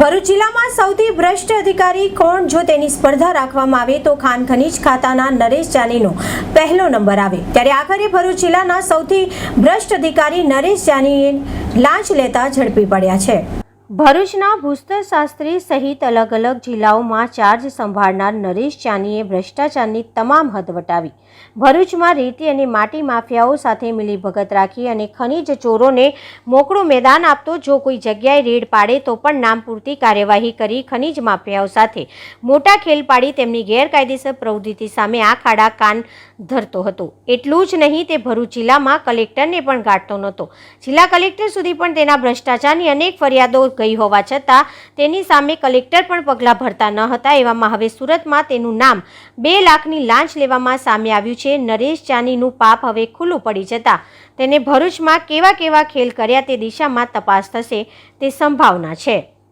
ભરૂચ જિલ્લામાં સૌથી ભ્રષ્ટ અધિકારી કોણ? જો તેની સ્પર્ધા રાખવામાં આવે તો ખાન ખનીજ ખાતાના નરેશ જાનીનો પહેલો નંબર આવે. ત્યારે આખરે ભરૂચ જિલ્લાના સૌથી ભ્રષ્ટ અધિકારી નરેશ જાનીએ લાંચ લેતા ઝડપી પડ્યા છે. ભરૂચના ભૂસ્તર શાસ્ત્રી સહિત અલગ અલગ જિલ્લાઓમાં ચાર્જ સંભાળનાર નરેશ ચાનીએ ભ્રષ્ટાચારની તમામ હદ વટાવી ભરૂચમાં રેતી અને માટી માફિયાઓ સાથે મિલીભગત રાખી અને ખનીજ ચોરોને મોકળું મેદાન આપતો જો કોઈ જગ્યાએ રેડ પાડે તો પણ નામ પૂરતી કાર્યવાહી કરી ખનીજ માફિયાઓ સાથે મોટા ખેલ પાડી તેમની ગેરકાયદેસર પ્રવૃત્તિ સામે આ ખાડા કાન ધરતો હતો. એટલું જ નહીં, તે ભરૂચ જિલ્લામાં કલેક્ટરને પણ ગાંઠતો નહોતો. જિલ્લા કલેક્ટર સુધી પણ તેના ભ્રષ્ટાચારની અનેક ફરિયાદો ગઈ હોવા છતાં તેની સામે કલેક્ટર પણ પગલાં ભરતા ન હતા એવામાં હવે સુરતમાં તેનું નામ બે લાખની લાંચ લેવામાં સામે આવ્યું છે. નરેશ જાનીનું પાપ હવે ખુલ્લું પડી જતા તેને ભરૂચમાં કેવા કેવા ખેલ કર્યા તે દિશામાં તપાસ થશે તે સંભાવના છે.